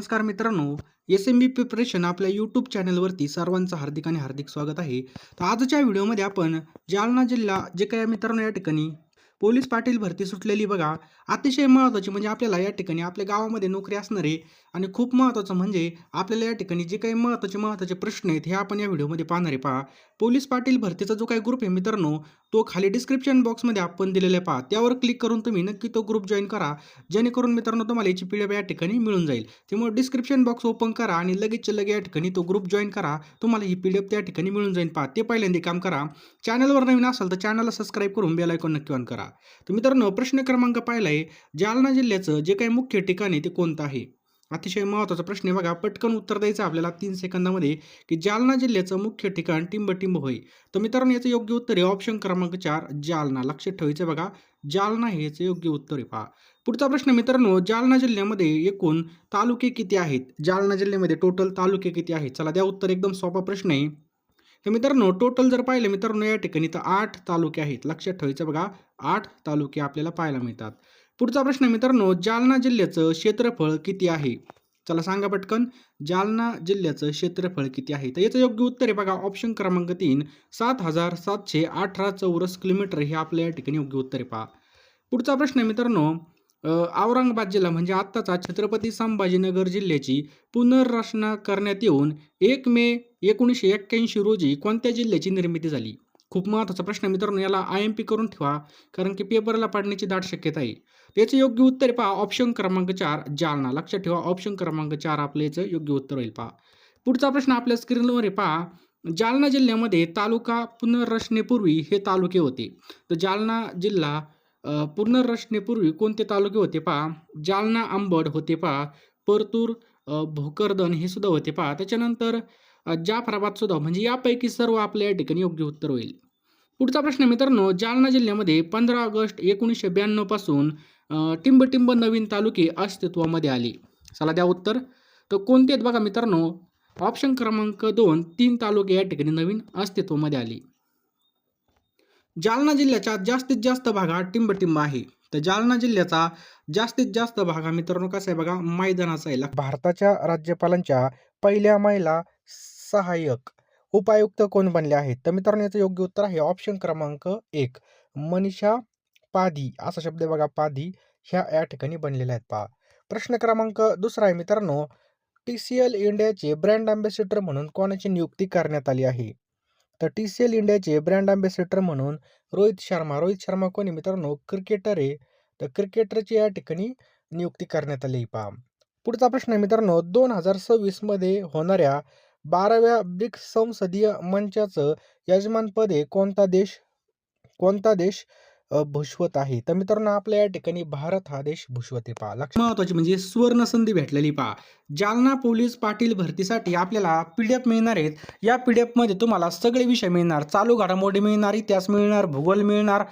नमस्कार मित्रांनो S M B preparation आपल्या यूट्यूब चॅनलवरती सर्वांचं हार्दिक आणि हार्दिक स्वागत आहे. तर आजच्या व्हिडिओमध्ये आपण जालना जिल्हा जे काही मित्रांनो या ठिकाणी पोलीस पाटील भरती सुटलेली बघा. अतिशय महत्त्वाची म्हणजे आपल्याला या ठिकाणी आपल्या गावामध्ये नोकरी असणारे आणि खूप महत्त्वाचं म्हणजे आपल्याला या ठिकाणी जे काही महत्त्वाचे महत्त्वाचे प्रश्न आहेत हे आपण या व्हिडिओमध्ये पाहणारे पहा पोलीस पाटील भरतीचा जो काही ग्रुप आहे मित्रांनो तो खाली डिस्क्रिप्शन बॉक्समध्ये आपण दिलेला पहा. त्यावर क्लिक करून तुम्ही नक्की तो ग्रुप जॉईन करा. जेणेकरून मित्रांनो तुम्हाला याची पी या ठिकाणी मिळून जाईल. त्यामुळे डिस्क्रिप्शन बॉक्स ओपन करा आणि लगेचच्या लगे या ठिकाणी तो ग्रुप जॉईन करा. तुम्हाला ही पी डी एफ त्या ठिकाणी मिळून जाईल पहा. ते पहिल्यांदा काम करा. चॅनलवर नवीन असाल तर चॅनलला सबस्क्राईब करून बेल आयकॉन नक्की ऑन करा. तर मित्रांनो प्रश्न क्रमांक पाहिला आहे जालना जिल्ह्याचं जे काही मुख्य ठिकाण आहे ते कोणतं आहे? अतिशय महत्त्वाचा प्रश्न आहे. बघा पटकन उत्तर द्यायचं आपल्याला तीन सेकंदामध्ये की जालना जिल्ह्याचं मुख्य ठिकाण टिंबटिंब होय. तर मित्रांनो याचं योग्य उत्तर आहे. ऑप्शन क्रमांक चार जालना. लक्षात ठेवायचं बघा जालना हे याचं योग्य उत्तर आहे. पहा. पुढचा प्रश्न मित्रांनो जालना जिल्ह्यामध्ये एकूण तालुके किती आहेत? जालना जिल्ह्यामध्ये टोटल तालुके किती आहेत? चला द्या उत्तर. एकदम सोपा प्रश्न आहे. तर मित्रांनो टोटल जर पाहिलं मित्रांनो या ठिकाणी तर आठ तालुके आहेत. लक्षात ठेवायचं बघा आठ तालुके आपल्याला पाहायला मिळतात. पुढचा प्रश्न मित्रांनो जालना जिल्ह्याचं क्षेत्रफळ किती आहे? चला सांगा पटकन जालना जिल्ह्याचं क्षेत्रफळ किती आहे? तर याचं योग्य उत्तर आहे बघा ऑप्शन क्रमांक तीन सात हजार सातशे अठरा चौरस किलोमीटर हे आपल्या या ठिकाणी योग्य उत्तर आहे पहा. पुढचा प्रश्न आहे मित्रांनो औरंगाबाद जिल्हा म्हणजे आत्ताचा छत्रपती संभाजीनगर जिल्ह्याची पुनर्रचना करण्यात येऊन एक मे एकोणीसशे एक्क्याऐंशी रोजी कोणत्या जिल्ह्याची निर्मिती झाली? खूप महत्त्वाचा प्रश्न आहे. मित्रांनो याला आय एम पी करून ठेवा कारण की पेपरला पाडण्याची दाट शक्यता आहे. त्याचं योग्य उत्तर पहा. ऑप्शन क्रमांक चार जालना. लक्षात ठेवा ऑप्शन क्रमांक चार आपलं याचं योग्य उत्तर होईल पहा. पुढचा प्रश्न आपल्या स्क्रीनवर आहे पहा. जालना जिल्ह्यामध्ये तालुका पुनर्रचनेपूर्वी हे तालुके होते. तर जालना जिल्हा पुनर्रचनेपूर्वी कोणते तालुके होते पहा? जालना आंबड होते पहा. परतूर भोकरदन हे सुद्धा होते पहा. त्याच्यानंतर जाफराबाद सुद्धा म्हणजे यापैकी सर्व आपल्या या ठिकाणी योग्य उत्तर होईल. पुढचा प्रश्न मित्रांनो जालना जिल्ह्यामध्ये पंधरा ऑगस्ट एकोणीसशे ब्याण्णवपासून टिंबटिंब नवीन तालुके अस्तित्वामध्ये आले. चला द्या उत्तर. तर कोणते आहेत बघा मित्रांनो ऑप्शन क्रमांक दोन तीन तालुके या ठिकाणी नवीन अस्तित्वामध्ये आले. जालना जिल्ह्याच्या जास्तीत जास्त भागात टिंबटिंब आहे. तर जालना जिल्ह्याचा जास्तीत जास्त भाग हा मित्रांनो कसा आहे बघा मैदानाचा आहे. भारताच्या राज्यपालांच्या पहिल्या महिला सहाय्यक उपायुक्त कोण बनले आहेत? तर मित्रांनो याचं योग्य उत्तर आहे ऑप्शन क्रमांक एक. मनीषा पाधी असा शब्द बघा पाधी ह्या या ठिकाणी बनलेल्या आहेत पहा. प्रश्न क्रमांक दुसरा आहे मित्रांनो टी सी एल इंडियाचे ब्रँड अँबॅसेडर म्हणून कोणाची नियुक्ती करण्यात आली आहे? तर टी सी एल इंडियाचे ब्रँड अँबॅसेडर म्हणून रोहित शर्मा. रोहित शर्मा कोणी मित्रांनो क्रिकेटर आहे तर क्रिकेटरची या ठिकाणी नियुक्ती करण्यात आली पहा पुढचा प्रश्न आहे मित्रांनो दोन हजार सव्वीसमध्ये होणाऱ्या बाराव्या ब्रिक्स संसदीय मंचाचं यजमानपदे कोणता देश? कोणता देश? भुषवत आहे. तर मित्रांनो आपल्या या ठिकाणी भारत हा देश भुषवते पहा. लक्ष महत्वाची म्हणजे सुवर्ण संधी भेटलेली पहा. जालना पोलीस पाटील भरतीसाठी आपल्याला पी डी एफ मिळणार आहेत. या पी डी एफमध्ये तुम्हाला सगळे विषय मिळणार. चालू घडामोडी मिळणार इतिहास मिळणार भूगोल मिळणार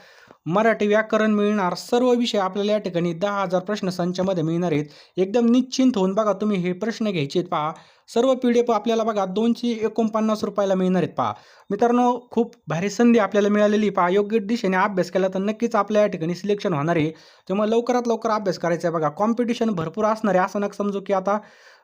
मराठी व्याकरण मिळणार. सर्व विषय आपल्याला या ठिकाणी दहा हजार प्रश्न संचामध्ये मिळणार आहेत. एकदम निश्चिंत होऊन बघा तुम्ही हे प्रश्न घ्यायचे आहेत पहा. सर्व पी डी एफ आपल्याला बघा दोनशे एकोणपन्नास रुपयाला मिळणार आहेत पहा. मित्रांनो खूप भारी संधी आपल्याला मिळालेली पहा. योग्य दिशेने अभ्यास केला तर नक्कीच आपल्या या ठिकाणी सिलेक्शन होणार आहे. त्यामुळे लवकरात लवकर अभ्यास करायचा आहे बघा. कॉम्पिटिशन भरपूर असणार आहे. असं नका समजू की आता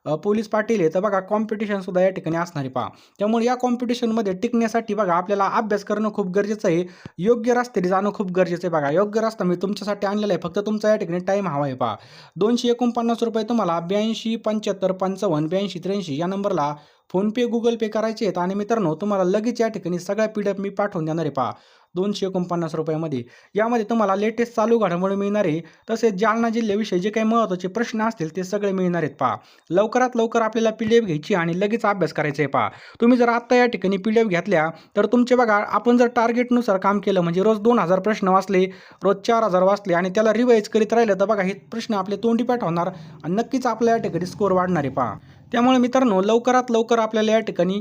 पोलीस पाटील आहे तर बघा कॉम्पिटिशन सुद्धा या ठिकाणी असणार आहे पहा. त्यामुळे या कॉम्पिटिशनमध्ये टिकण्यासाठी बघा आपल्याला अभ्यास करणं खूप गरजेचं आहे. योग्य रस्त्याने जाणं खूप गरजेचं आहे बघा. योग्य रस्ता मी तुमच्यासाठी आणलेला आहे. फक्त तुमचा या ठिकाणी टाईम हवा आहे पहा. दोनशे एकोणपन्नास रुपये तुम्हाला ब्याऐंशी पंच्याहत्तर पंचावन्न ब्याऐंशी त्र्याऐंशी या नंबरला फोनपे गुगल पे करायचे आहेत. आणि मित्रांनो तुम्हाला लगेच या ठिकाणी सगळ्या पी डी एफ मी पाठवून देणार आहे पहा. दोनशे एकोणपन्नास रुपयामध्ये. यामध्ये तुम्हाला लेटेस्ट चालू घडामोडी मिळणार आहे. तसेच जालना जिल्ह्याविषयी जे काही महत्त्वाचे प्रश्न असतील ते सगळे मिळणार आहेत पहा. लवकरात लवकर आपल्याला पी डी एफ घ्यायची आणि लगेच अभ्यास करायचा आहे पहा. तुम्ही जर आत्ता या ठिकाणी पी डी एफ घेतल्या तर तुमचे बघा आपण जर टार्गेटनुसार काम केलं म्हणजे रोज दोन हजार प्रश्न वाचले रोज चार हजार वाचले आणि त्याला रिवाईज करीत राहिलं तर बघा हे प्रश्न आपले तोंडी होणार आणि नक्कीच आपल्या या ठिकाणी स्कोर वाढणार आहे पहा. त्यामुळे मित्रांनो लवकरात लवकर आपल्याला या ठिकाणी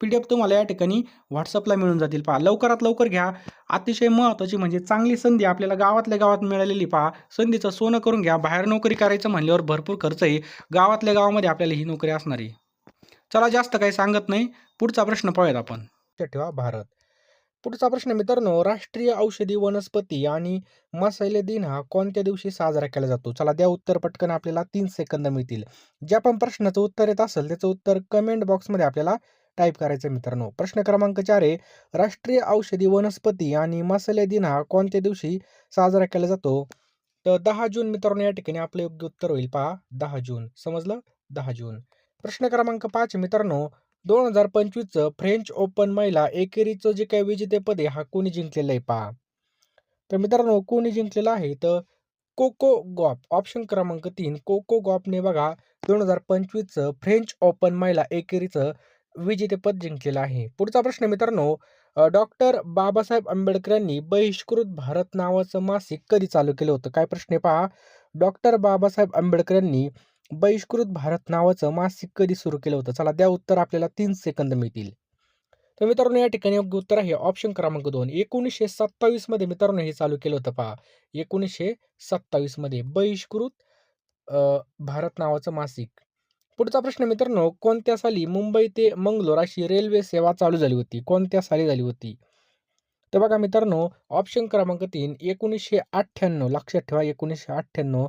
पी डी एफ तुम्हाला या ठिकाणी व्हॉट्सअपला मिळून जातील. पहा लवकरात लवकर घ्या. अतिशय महत्त्वाची म्हणजे चांगली संधी आपल्याला गावातल्या गावात मिळालेली पहा. संधीचं सोनं करून घ्या. बाहेर नोकरी करायचं म्हणल्यावर भरपूर खर्च आहे गावातल्या गावामध्ये आपल्याला ही नोकरी असणार. आहे चला जास्त काही सांगत नाही. पुढचा प्रश्न पाहूयात आपण. ठेवा भारत. पुढचा प्रश्न मित्रांनो राष्ट्रीय औषधी वनस्पती आणि मसाले दिन हा कोणत्या दिवशी साजरा केला जातो? चला द्या उत्तर पटकन आपल्याला. तीन सेकंद मिळतील. ज्या पण प्रश्नाचं उत्तर येत असेल त्याचं उत्तर कमेंट बॉक्समध्ये आपल्याला टाईप करायचं मित्रांनो. प्रश्न क्रमांक चार आहे राष्ट्रीय औषधी वनस्पती आणि मसाले दिन हा कोणत्या दिवशी साजरा केला जातो? तर दहा जून मित्रांनो या ठिकाणी आपलं योग्य उत्तर होईल पहा. दहा जून. समजलं? दहा जून. प्रश्न क्रमांक पाच मित्रांनो. दोन हजार पंचवीसचं फ्रेंच ओपन महिला एकेरीचं जे काही विजेतेपद आहे हा कोणी जिंकलेलं आहे पहा. तर मित्रांनो कोणी जिंकलेलं आहे? तर कोको गॉप. ऑप्शन क्रमांक तीन कोको गॉपने बघा दोन हजार पंचवीसचं फ्रेंच ओपन महिला एकेरीचं विजेतेपद जिंकलेलं आहे. पुढचा प्रश्न मित्रांनो डॉक्टर बाबासाहेब आंबेडकर यांनी बहिष्कृत भारत नावाचं मासिक कधी चालू केलं होतं? काय प्रश्न आहे पहा. डॉक्टर बाबासाहेब आंबेडकर यांनी बहिष्कृत भारत नावाचं मासिक कधी सुरू केलं होतं? चला द्या उत्तर आपल्याला तीन सेकंद मिळतील. तर मित्रांनो या ठिकाणी योग्य उत्तर आहे. ऑप्शन क्रमांक दोन. एकोणीसशे सत्तावीसमध्ये मित्रांनो हे चालू केलं होतं पहा. एकोणीसशे सत्तावीसमध्ये बहिष्कृत भारत नावाचं मासिक. पुढचा प्रश्न मित्रांनो कोणत्या साली मुंबई ते मंगलोर अशी रेल्वे सेवा चालू झाली होती? कोणत्या साली झाली होती? तर बघा मित्रांनो ऑप्शन क्रमांक तीन एकोणीसशे अठ्ठ्याण्णव लक्षात ठेवा एकोणीसशे अठ्ठ्याण्णव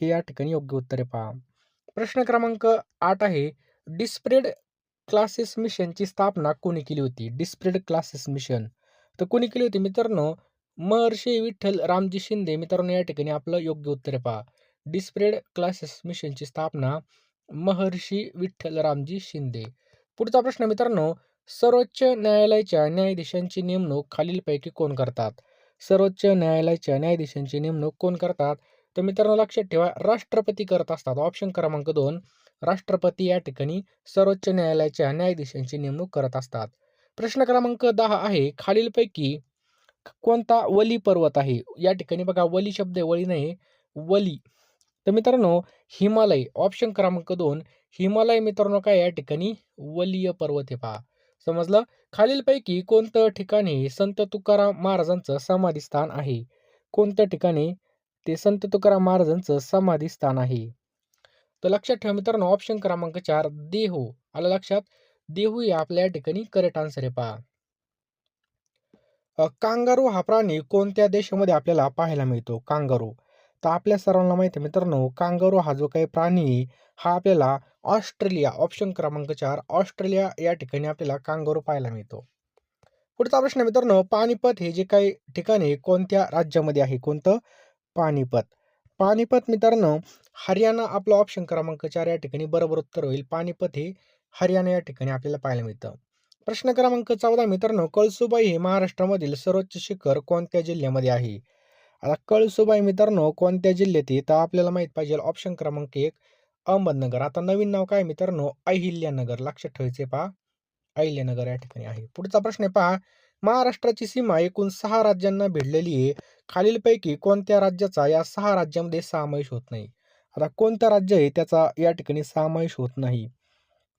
हे या ठिकाणी योग्य उत्तर आहे पहा. प्रश्न क्रमांक आठ आहे डिस्प्रेड क्लासेस मिशनची स्थापना कोणी केली होती? डिस्प्रेड क्लासेस मिशन तर कोणी केली होती मित्रांनो? महर्षी विठ्ठल रामजी शिंदे. मित्रांनो या ठिकाणी आपलं योग्य उत्तर आहे पहा. डिस्प्रेड क्लासेस मिशनची स्थापना महर्षी विठ्ठल रामजी शिंदे. पुढचा प्रश्न मित्रांनो सर्वोच्च न्यायालयाच्या न्यायाधीशांची नेमणूक खालीलपैकी कोण करतात? सर्वोच्च न्यायालयाच्या न्यायाधीशांची नेमणूक कोण करतात? तर मित्रांनो लक्षात ठेवा राष्ट्रपती करत असतात. ऑप्शन क्रमांक दोन राष्ट्रपती या ठिकाणी सर्वोच्च न्यायालयाच्या न्यायाधीशांची नेमणूक करत असतात. प्रश्न क्रमांक दहा आहे खालीलपैकी कोणता वली पर्वत आहे? या ठिकाणी बघा वली शब्द वळी वली नाही वली. तर मित्रांनो हिमालय ऑप्शन क्रमांक दोन हिमालय मित्रांनो काय या ठिकाणी? वलीय पर्वत हे पहा. समजलं? खालीलपैकी कोणतं ठिकाणी संत तुकाराम महाराजांचं समाधी स्थान आहे? कोणत्या ठिकाणी ते संत तुकाराम महाराजांचं समाधी स्थान आहे? तर लक्षात ठेवा मित्रांनो ऑप्शन क्रमांक चार देहू. आलं लक्षात? देहू हे आपल्या या ठिकाणी करेक्ट आन्सर आहे पहा. कांगारू हा प्राणी कोणत्या देशामध्ये आपल्याला पाहायला मिळतो? कांगारू. तर आपल्या सर्वांना माहिती आहे मित्रांनो कांगारू हा जो काही प्राणी हा आपल्याला ऑस्ट्रेलिया ऑप्शन क्रमांक चार ऑस्ट्रेलिया या ठिकाणी आपल्याला कांगारू पाहायला मिळतो. पुढचा प्रश्न मित्रांनो पानिपत हे जे काही ठिकाणी कोणत्या राज्यामध्ये आहे? कोणतं? पानिपत. पानिपत मित्रांनो हरियाणा आपला ऑप्शन क्रमांक चार या ठिकाणी बरोबर उत्तर होईल. पानिपत हे हरियाणा या ठिकाणी आपल्याला पाहायला मिळतं. प्रश्न क्रमांक चौदा मित्रांनो कळसुबाई हे महाराष्ट्रामधील सर्वोच्च शिखर कोणत्या जिल्ह्यामध्ये आहे? आता कळसुबाई मित्रांनो कोणत्या जिल्ह्यात आहे? तर आपल्याला माहीत पाहिजे ऑप्शन क्रमांक एक अहमदनगर. आता नवीन नाव काय मित्रांनो? अहिल्यानगर. लक्षात ठेवायचे पहा. अहिल्यानगर या ठिकाणी आहे. पुढचा प्रश्न आहे पहा. महाराष्ट्राची सीमा एकूण सहा राज्यांना भिडलेली आहे. खालीलपैकी कोणत्या राज्याचा या सहा राज्यामध्ये समावेश होत नाही? आता कोणतं राज्य आहे त्याचा या ठिकाणी समावेश होत नाही?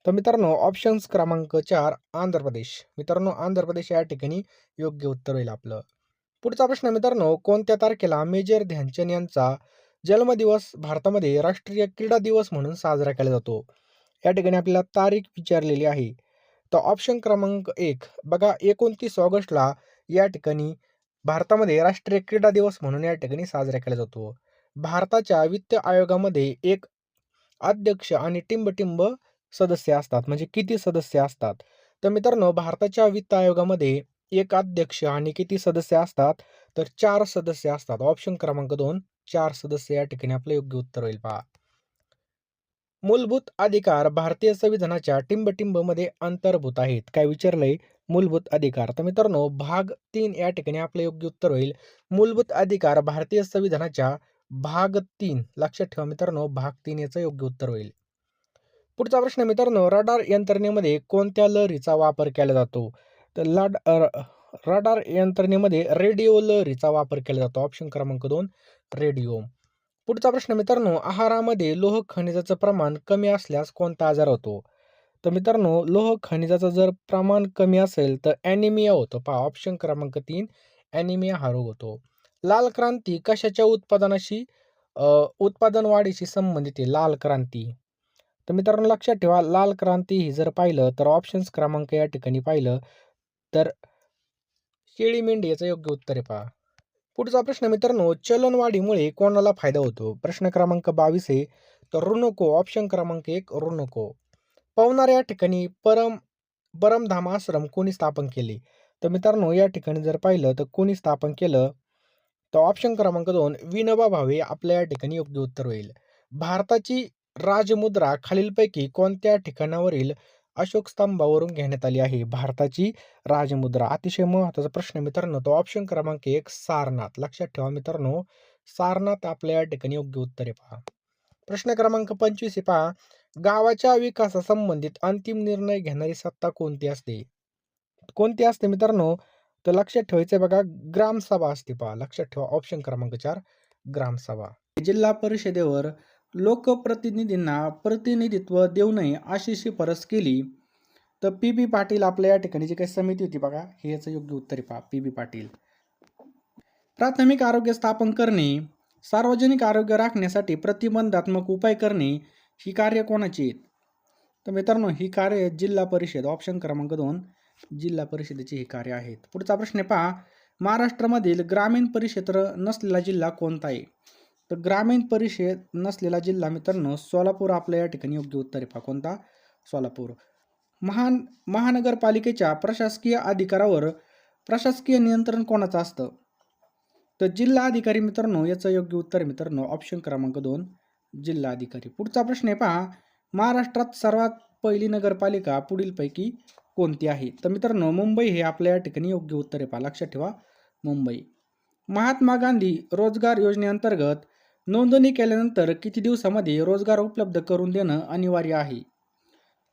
तर मित्रांनो ऑप्शन्स क्रमांक चार आंध्र प्रदेश. मित्रांनो आंध्र प्रदेश या ठिकाणी योग्य उत्तर होईल आपलं. पुढचा प्रश्न मित्रांनो कोणत्या तारखेला मेजर ध्यानचंद यांचा जन्मदिवस भारतामध्ये राष्ट्रीय क्रीडा दिवस म्हणून साजरा केला जातो? या ठिकाणी आपल्याला तारीख विचारलेली आहे. तर ऑप्शन क्रमांक एक बघा एकोणतीस ऑगस्टला या ठिकाणी भारतामध्ये राष्ट्रीय क्रीडा दिवस म्हणून या ठिकाणी साजरा केला जातो. भारताच्या वित्त आयोगामध्ये एक अध्यक्ष आणि टिंबटिंब सदस्य असतात. म्हणजे किती सदस्य असतात? तर मित्रांनो भारताच्या वित्त आयोगामध्ये एक अध्यक्ष आणि किती सदस्य असतात? तर चार सदस्य असतात. ऑप्शन क्रमांक दोन चार सदस्य या ठिकाणी आपलं योग्य उत्तर होईल पहा. मूलभूत अधिकार भारतीय संविधानाच्या टिंबटिंबमध्ये अंतर्भूत आहेत. काय विचारलंय? मूलभूत अधिकार. तर मित्रांनो भाग तीन या ठिकाणी आपलं योग्य उत्तर होईल. मूलभूत अधिकार भारतीय संविधानाच्या भाग तीन. लक्षात ठेवा मित्रांनो भाग तीन याचं योग्य उत्तर होईल. पुढचा प्रश्न मित्रांनो रडार यंत्रणेमध्ये कोणत्या लहरीचा वापर केला जातो? तर लाड र- रडार यंत्रणेमध्ये रेडिओ लहरीचा वापर केला जातो. ऑप्शन क्रमांक दोन रेडिओ. पुढचा प्रश्न मित्रांनो आहारामध्ये लोह खनिजाचं प्रमाण कमी असल्यास कोणता आजार होतो? तर मित्रांनो लोह खनिजाचं जर प्रमाण कमी असेल तर ॲनिमिया होतो. पहा ऑप्शन क्रमांक तीन ॲनिमिया हा रोग होतो. लाल क्रांती कशाच्या उत्पादनाशी उत्पादन वाढीशी संबंधित आहे? लाल क्रांती. तर मित्रांनो लक्षात ठेवा लाल क्रांती ही जर पाहिलं तर ऑप्शन्स क्रमांक या ठिकाणी पाहिलं तर शेळी मेंढी याचं योग्य उत्तर आहे पहा. पुढचा प्रश्न मित्रांनो चलनवाढीमुळे कोणाला फायदा होतो? प्रश्न क्रमांक बावीस आहे तर ऋणको ऑप्शन क्रमांक एक ऋणको पवनार या ठिकाणी परम परमधाम आश्रम कोणी स्थापन केले? तर मित्रांनो या ठिकाणी जर पाहिलं तर कोणी स्थापन केलं? तर ऑप्शन क्रमांक दोन विनोबा भावे आपल्या या ठिकाणी योग्य उत्तर होईल. भारताची राजमुद्रा खालीलपैकी कोणत्या ठिकाणावरील अशोक स्तंभावरून घेण्यात आली आहे. भारताची राजमुद्रा. अतिशय महत्त्वाचा प्रश्न मित्रांनो. तो ऑप्शन क्रमांक एक सारनाथ. लक्षात ठेवा मित्रांनो. सारनाथ आपल्या या ठिकाणी योग्य उत्तरे पहा. प्रश्न क्रमांक पंचवीस हे पहा. गावाच्या विकासासंबंधित अंतिम निर्णय घेणारी सत्ता कोणती असते? कोणती असते मित्रांनो? तर लक्षात ठेवायचं बघा ग्रामसभा असते पहा. लक्षात ठेवा. ऑप्शन क्रमांक चार ग्रामसभा. जिल्हा परिषदेवर लोकप्रतिनिधींना प्रतिनिधित्व देऊ नये अशी शिफारस केली. तर पी. बी. पाटील आपल्या या ठिकाणी जी काही समिती होती बघा. हे याचं योग्य उत्तर आहे पहा. पी. बी. पाटील. प्राथमिक आरोग्य स्थापन करणे सार्वजनिक आरोग्य राखण्यासाठी प्रतिबंधात्मक उपाय करणे ही कार्य कोणाची आहेत? तर मित्रांनो ही कार्य जिल्हा परिषद ऑप्शन क्रमांक दोन जिल्हा परिषदेची ही कार्य आहेत. पुढचा प्रश्न आहे पहा. महाराष्ट्रामधील ग्रामीण परिक्षेत्र नसलेला जिल्हा कोणता आहे? तर ग्रामीण परिषद नसलेला जिल्हा मित्रांनो सोलापूर आपल्या या ठिकाणी योग्य उत्तर आहे. कोणता? सोलापूर. महान महानगरपालिकेच्या प्रशासकीय अधिकारावर प्रशासकीय नियंत्रण कोणाचं असतं? तर जिल्हा अधिकारी मित्रांनो याचं योग्य उत्तर मित्रांनो ऑप्शन क्रमांक दोन जिल्हा अधिकारी. पुढचा प्रश्न आहे पहा महाराष्ट्रात सर्वात पहिली नगरपालिका पुढीलपैकी कोणती आहे? तर मित्रांनो मुंबई हे आपल्या या ठिकाणी योग्य उत्तर आहे पहा. लक्षात ठेवा मुंबई. महात्मा गांधी रोजगार योजनेअंतर्गत नोंदणी केल्यानंतर किती दिवसामध्ये रोजगार उपलब्ध करून देणं अनिवार्य आहे?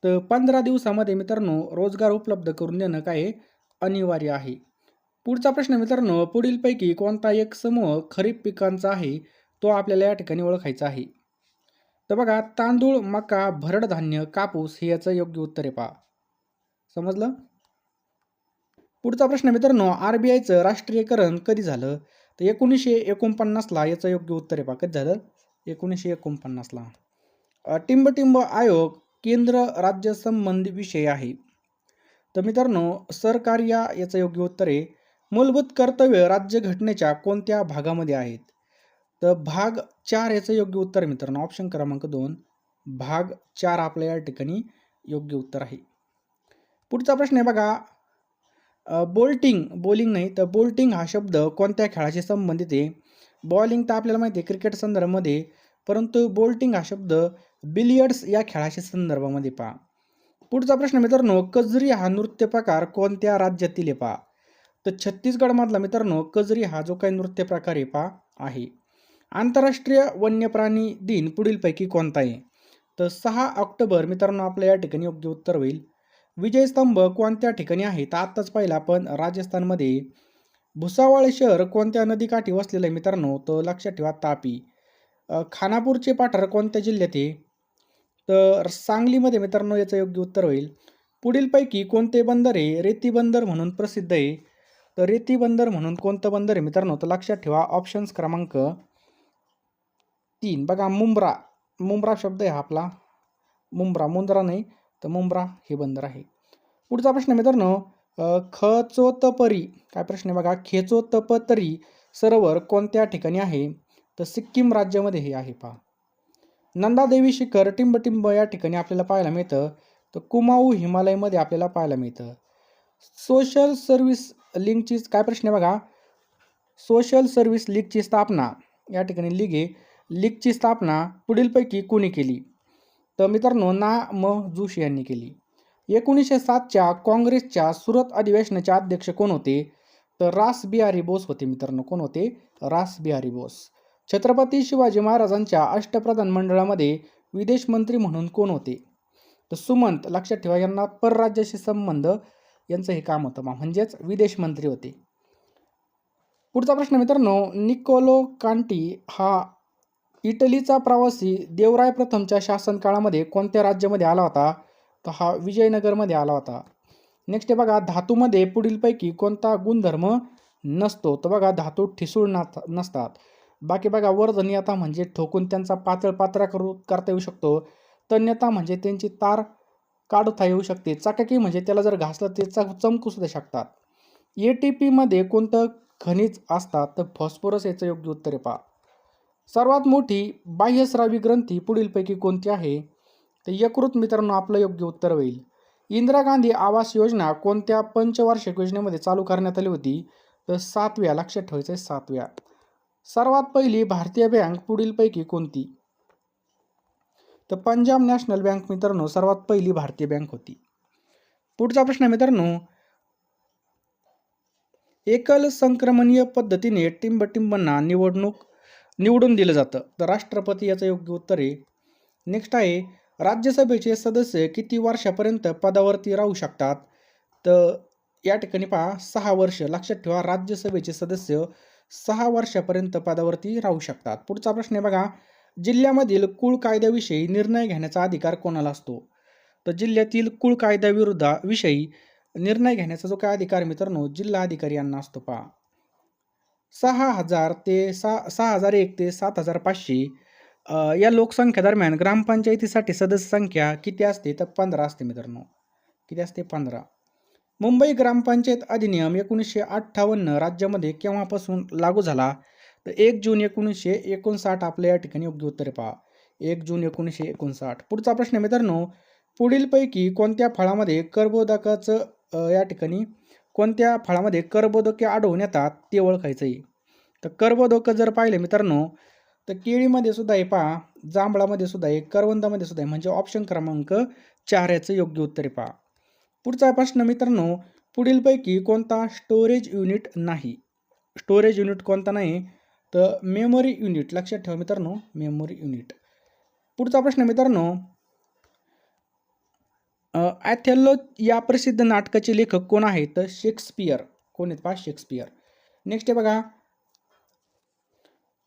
तर पंधरा दिवसामध्ये मित्रांनो रोजगार उपलब्ध करून देणं काय अनिवार्य आहे. पुढचा प्रश्न मित्रांनो पुढीलपैकी कोणता एक समूह खरीप पिकांचा आहे तो आपल्याला या ठिकाणी ओळखायचा आहे. तर बघा तांदूळ मका भरड धान्य कापूस हे याचं योग्य उत्तर आहे पहा. समजलं? पुढचा प्रश्न मित्रांनो आर बी आयचं राष्ट्रीयकरण कधी झालं? तर एकोणीसशे एकोणपन्नासला याचं योग्य उत्तर आहे पहा झालं? एकोणीसशे एकोणपन्नासला. टिंबटिंब आयोग केंद्र राज्य संबंधी विषय आहे. तर मित्रांनो सरकार्या याचं योग्य उत्तर आहे. मूलभूत कर्तव्य राज्यघटनेच्या कोणत्या भागामध्ये आहेत? तर भाग चार याचं योग्य उत्तर आहे मित्रांनो. ऑप्शन क्रमांक दोन. भाग चार आपल्या या ठिकाणी योग्य उत्तर आहे. पुढचा प्रश्न आहे बघा. बोल्टिंग बोलिंग नाही तर बोल्टिंग हा शब्द कोणत्या खेळाशी संबंधित आहे? बॉलिंग तर आपल्याला माहिती आहे क्रिकेट संदर्भामध्ये परंतु बोल्टिंग हा शब्द बिलियर्ड्स या खेळाशी संदर्भामध्ये पहा. पुढचा प्रश्न मित्रांनो कजरी हा नृत्य प्रकार कोणत्या राज्यातील आहे पहा? तर छत्तीसगडमधला मित्रांनो कजरी हा जो काही नृत्य प्रकार आहे पहा आहे. आंतरराष्ट्रीय वन्यप्राणी दिन पुढीलपैकी कोणता आहे? तर सहा ऑक्टोबर मित्रांनो आपल्या या ठिकाणी योग्य उत्तर होईल. विजयस्तंभ कोणत्या ठिकाणी आहे? तर आत्ताच पाहिलं आपण राजस्थानमध्ये. भुसावळ शहर कोणत्या नदीकाठी वसलेलं आहे मित्रांनो? तर लक्षात ठेवा तापी. खानापूरचे पाठार कोणत्या जिल्ह्यात आहे? तर सांगलीमध्ये मित्रांनो याचं योग्य उत्तर होईल. पुढीलपैकी कोणते बंदर आहे? रेती बंदर म्हणून प्रसिद्ध आहे. तर रेती बंदर म्हणून कोणतं बंदर आहे मित्रांनो? तर लक्षात ठेवा ऑप्शन्स क्रमांक तीन. बघा मुंब्रा. मुंब्रा शब्द आहे हा आपला. मुंब्रा. मुंद्रा नाही. तर मुंब्रा हे बंदर आहे. पुढचा प्रश्न मित्रांनो खचोतपरी काय प्रश्न आहे बघा खेचोतपतरी सरोवर कोणत्या ठिकाणी आहे? तर सिक्कीम राज्यामध्ये हे आहे पहा. नंदादेवी शिखर टिंबटिंब या ठिकाणी आपल्याला पाहायला मिळतं. तर कुमाऊ हिमालयमध्ये आपल्याला पाहायला मिळतं. सोशल सर्व्हिस लिंकची काय प्रश्न आहे बघा? सोशल सर्व्हिस लीगची स्थापना या ठिकाणी लीग आहे लीगची स्थापना पुढीलपैकी कोणी केली? तर मित्रांनो ना म जोशी यांनी केली. एकोणीसशे सातच्या काँग्रेसच्या सुरत अधिवेशनाचे अध्यक्ष कोण होते? तर रास बिहारी बोस होते मित्रांनो. कोण होते? रास बिहारी बोस. छत्रपती शिवाजी महाराजांच्या अष्टप्रधान मंडळामध्ये विदेश मंत्री म्हणून कोण होते? तर सुमंत लक्षात ठेवा यांना परराज्याशी संबंध यांचं हे काम होतं. म्हणजेच विदेश मंत्री होते. पुढचा प्रश्न मित्रांनो निकोलो कांटी हा इटलीचा प्रवासी देवराय प्रथमच्या शासनकाळामध्ये कोणत्या राज्यामध्ये आला होता? तर हा विजयनगरमध्ये आला होता. नेक्स्ट आहे बघा धातूमध्ये पुढीलपैकी कोणता गुणधर्म नसतो? तर बघा धातू ठिसूळ नाथ नसतात. बाकी बघा वर्धनीयता म्हणजे ठोकून त्यांचा पातळ पात्रा करू करता येऊ शकतो. तन्यता म्हणजे त्यांची तार काढता येऊ शकते. चाकाकी म्हणजे त्याला जर घासलं ते च चमकू सुद्धा शकतात. ए टी पीमध्ये कोणतं खनिज असतात? तर फॉस्फोरस याचं योग्य उत्तर आहे पहा. सर्वात मोठी बाह्यस्रावी ग्रंथी पुढीलपैकी कोणती आहे? तर यकृत मित्रांनो आपलं योग्य उत्तर होईल. इंदिरा गांधी आवास योजना कोणत्या पंचवार्षिक योजनेमध्ये चालू करण्यात आली होती? तर सातव्या लक्षात ठेवायचं आहे सातव्या. सर्वात पहिली भारतीय बँक पुढीलपैकी कोणती? तर पंजाब नॅशनल बँक मित्रांनो सर्वात पहिली भारतीय बँक होती. पुढचा प्रश्न मित्रांनो एकल संक्रमणीय पद्धतीने टिंबटिंबांना निवडणूक निवडून दिलं जातं. तर राष्ट्रपती याचं योग्य उत्तर आहे नेक्स्ट आहे राज्यसभेचे सदस्य किती वर्षापर्यंत पदावरती राहू शकतात? तर या ठिकाणी पहा सहा वर्ष. लक्षात ठेवा राज्यसभेचे सदस्य सहा वर्षापर्यंत पदावरती राहू शकतात. पुढचा प्रश्न आहे बघा जिल्ह्यामधील कुळ कायद्याविषयी निर्णय घेण्याचा अधिकार कोणाला असतो? तर जिल्ह्यातील कुळ कायद्याविरुद्धाविषयी निर्णय घेण्याचा जो काय अधिकार मित्रांनो जिल्हा अधिकारी यांना असतो पहा. सहा हजार ते सहा सहा हजार एक ते सात हजार पाचशे या लोकसंख्येदरम्यान ग्रामपंचायतीसाठी सदस्य संख्या किती असते? तर पंधरा असते मित्रांनो. किती असते? पंधरा. मुंबई ग्रामपंचायत अधिनियम एकोणीसशे अठ्ठावन्न राज्यामध्ये केव्हापासून लागू झाला? तर एक जून एकोणीसशे एकोणसाठ आपल्या या ठिकाणी योग्य उत्तर पहा. एक जून एकोणीसशे एकोणसाठ. पुढचा प्रश्न मित्रांनो पुढीलपैकी कोणत्या फळामध्ये कर्बोदकाचं या ठिकाणी कोणत्या फळामध्ये कर्बोदके आढळून येतात ते ओळखायचं आहे तर कर्बोदोकं जर पाहिले मित्रांनो तर केळीमध्ये सुद्धा आहे पहा जांभळामध्ये सुद्धा आहे करवंदामध्ये सुद्धा आहे म्हणजे ऑप्शन क्रमांक चार याचं योग्य उत्तर आहे पहा. पुढचा प्रश्न मित्रांनो पुढीलपैकी कोणता स्टोरेज युनिट नाही? स्टोरेज युनिट कोणता नाही? तर मेमरी युनिट लक्षात ठेवा मित्रांनो मेमरी युनिट पुढचा प्रश्न मित्रांनो ॲथेल्लो या प्रसिद्ध नाटकाचे लेखक कोण आहेत? तर शेक्सपियर. कोण आहेत पहा? शेक्सपियर. नेक्स्ट आहे बघा.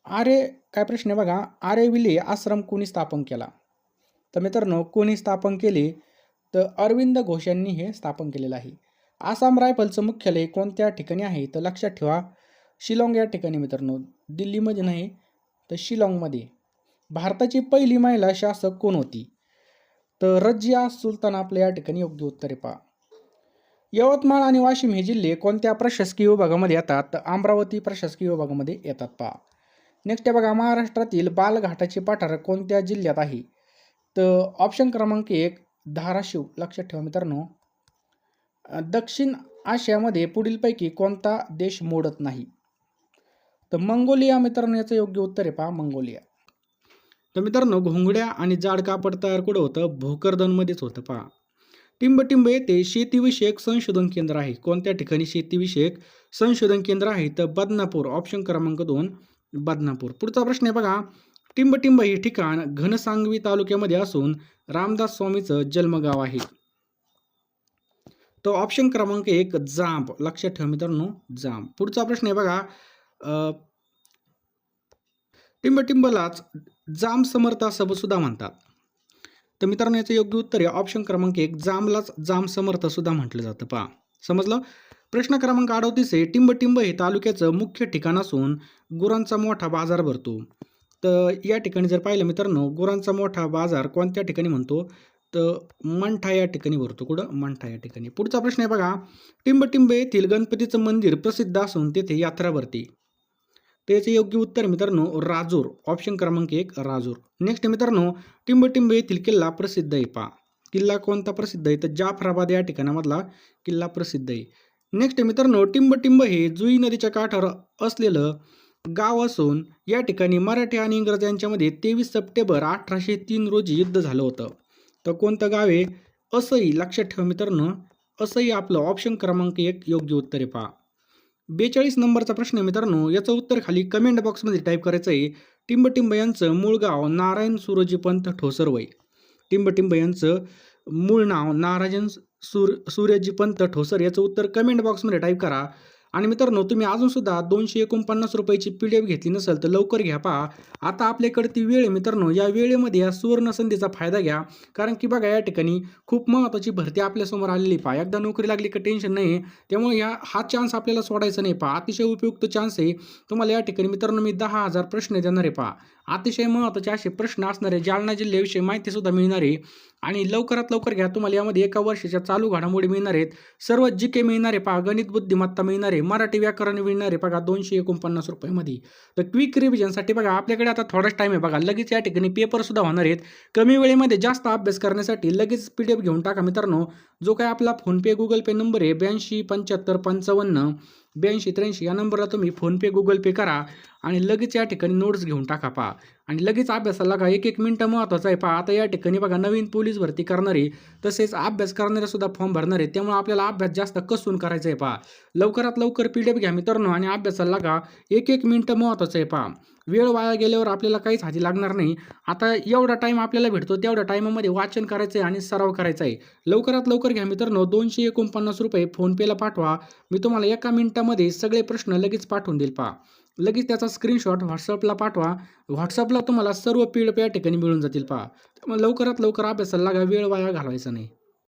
आरे काय प्रश्न आहे बघा? आरे विले आश्रम कोणी स्थापन केला? तर मित्रांनो कोणी स्थापन केले? तर अरविंद घोष यांनी हे स्थापन केलेलं आहे. आसाम रायफलचं मुख्यालय कोणत्या ठिकाणी आहे? तर लक्षात ठेवा शिलाँग या ठिकाणी मित्रांनो. दिल्लीमध्ये नाही तर शिलाँगमध्ये. भारताची पहिली महिला शासक कोण होती? तर रजिया सुलतान आपल्या या ठिकाणी योग्य उत्तरे पहा. यवतमाळ आणि वाशिम हे जिल्हे कोणत्या प्रशासकीय विभागामध्ये येतात? तर अमरावती प्रशासकीय विभागामध्ये येतात पहा. नेक्स्ट बघा महाराष्ट्रातील बालघाटाचे पठार कोणत्या जिल्ह्यात आहे? तर ऑप्शन क्रमांक एक धाराशिव. लक्षात ठेवा मित्रांनो. दक्षिण आशियामध्ये पुढीलपैकी कोणता देश मोडत नाही? तर मंगोलिया मित्रांनो याचं योग्य उत्तर आहे पहा मंगोलिया. तर मित्रांनो घोंगड्या आणि जाड कापड तयार कुठं होतं? भोकरदनमध्येच होतं पहा. टिंबटिंब येथे शेतीविषयक संशोधन केंद्र आहे. कोणत्या ठिकाणी शेतीविषयक संशोधन केंद्र आहे? तर बदनापूर ऑप्शन क्रमांक दोन बदनापूर. पुढचा प्रश्न आहे बघा. टिंबटिंब हे ठिकाण घनसांगवी तालुक्यामध्ये असून रामदास स्वामीचं जन्मगाव आहे. तो ऑप्शन क्रमांक एक जांब. लक्षात ठेवा मित्रांनो जांब. पुढचा प्रश्न आहे बघा. टिंबटिंबलाच जांब समर्थ असं सुद्धा म्हणतात. तर मित्रांनो याचं योग्य उत्तर आहे. ऑप्शन क्रमांक एक जांबलाच जांब समर्थ सुद्धा म्हटलं जातं. पहा समजलं? प्रश्न क्रमांक अडतीस आहे. टिंबटिंब हे तालुक्याचं मुख्य ठिकाण असून गुरांचा मोठा बाजार भरतो. तर या ठिकाणी जर पाहिलं मित्रांनो गुरांचा मोठा बाजार कोणत्या ठिकाणी म्हणतो? तर मंठा या ठिकाणी भरतो. कुठं? मंठा या ठिकाणी. पुढचा प्रश्न आहे बघा. टिंबटिंब येथील गणपतीचं मंदिर प्रसिद्ध असून तेथे यात्रा भरते. त्याचे योग्य उत्तर मित्रांनो राजूर. ऑप्शन क्रमांक एक राजूर. नेक्स्ट मित्रांनो टिंबटिंब येथील किल्ला प्रसिद्ध आहे. पा किल्ला कोणता प्रसिद्ध आहे? तर जाफराबाद या ठिकाणामधला किल्ला प्रसिद्ध आहे. नेक्स्ट मित्रांनो टिंबटिंब हे जुई नदीच्या काठावर असलेलं गाव असून या ठिकाणी मराठी आणि इंग्रज यांच्यामध्ये तेवीस सप्टेंबर अठराशे तीन रोजी युद्ध झालं होतं. तर कोणतं गाव आहे? असंही लक्षात ठेवा मित्रांनो असंही आपलं ऑप्शन क्रमांक एक योग्य उत्तर आहे. पहा. बेचाळीस नंबरचा प्रश्न मित्रांनो. याचं उत्तर खाली कमेंट बॉक्समध्ये टाईप करायचं आहे. टिंबटिंब यांचं मूळ गाव नारायण सूर्यजीपंत ठोसरवय. टिंबटिंब यांचं मूळ नाव नारायण सूर सूर्यजीपंत ठोसर. याचं उत्तर कमेंट बॉक्समध्ये टाईप करा. आणि मित्रांनो तुम्ही अजूनसुद्धा दोनशे एकोणपन्नास रुपयाची पी डी एफ घेतली नसेल तर लवकर घ्या पहा. आता आपल्याकडे ती वेळ मित्रांनो या वेळेमध्ये या सुवर्ण संधीचा फायदा घ्या. कारण की बघा या ठिकाणी खूप महत्त्वाची भरती आपल्यासमोर आलेली पहा. एकदा नोकरी लागली का टेन्शन नाही. त्यामुळे या हा चान्स आपल्याला सोडायचा नाही पहा. अतिशय उपयुक्त चान्स आहे. तुम्हाला या ठिकाणी मित्रांनो मी दहा हजार प्रश्न देणार आहे पहा. अतिशय महत्त्वाचे असे प्रश्न असणारे जालना जिल्ह्याविषयी माहितीसुद्धा मिळणार आहे. आणि लवकरात लवकर घ्या तुम्हाला यामध्ये एका वर्षाच्या चालू घडामोडी मिळणार आहेत. सर्व जी के मिळणारे पहा गणित बुद्धिमत्ता मिळणारे मराठी व्याकरण मिळणारे बघा दोनशे एकोणपन्नास रुपयामध्ये. तर क्विक रिव्हिजनसाठी बघा आपल्याकडे आता थोडाच टाईम आहे बघा. लगेच या ठिकाणी पेपरसुद्धा होणार आहेत. कमी वेळेमध्ये जास्त अभ्यास करण्यासाठी लगेच पी डी एफ घेऊन टाका मित्रांनो. जो काय आपला फोनपे गुगल पे नंबर आहे ब्याऐंशी पंच्याहत्तर पंचावन्न ब्याऐंशी त्र्याऐंशी या नंबरला तुम्ही फोनपे गुगल पे करा. आणि लगेच या ठिकाणी नोट्स घेऊन टाका पहा. आणि लगेच अभ्यासाला का एक एक मिनटं महत्त्वाचं आहे पहा. आता या ठिकाणी बघा नवीन पोलीस भरती करणारे तसेच अभ्यास करणारे सुद्धा फॉर्म भरणार. आहे त्यामुळे आपल्याला अभ्यास जास्त कसून करायचा आहे पहा. लवकरात लवकर पी डी एफ घ्या मित्रांनो आणि अभ्यासाला का एक एक मिनटं महत्त्वाचं आहे पहा. वेळ वाया गेल्यावर आपल्याला काहीच हाती लागणार नाही. आता एवढा टाईम आपल्याला भेटतो तेवढ्या टाईमामध्ये वाचन करायचं आहे आणि सराव करायचा आहे लवकरात लवकर घ्या मित्रांनो. दोनशे एकोणपन्नास रुपये फोनपेला पाठवा. मी तुम्हाला एका मिनिटामध्ये सगळे प्रश्न लगेच पाठवून देईल पहा. लगेच त्याचा स्क्रीनशॉट व्हॉट्सअपला पाठवा. व्हॉट्सअपला तुम्हाला सर्व पीड या ठिकाणी मिळून जातील पहा. त्यामुळे लवकरात लवकर अभ्यासाला लागा वेळ वाया घालवायचा नाही.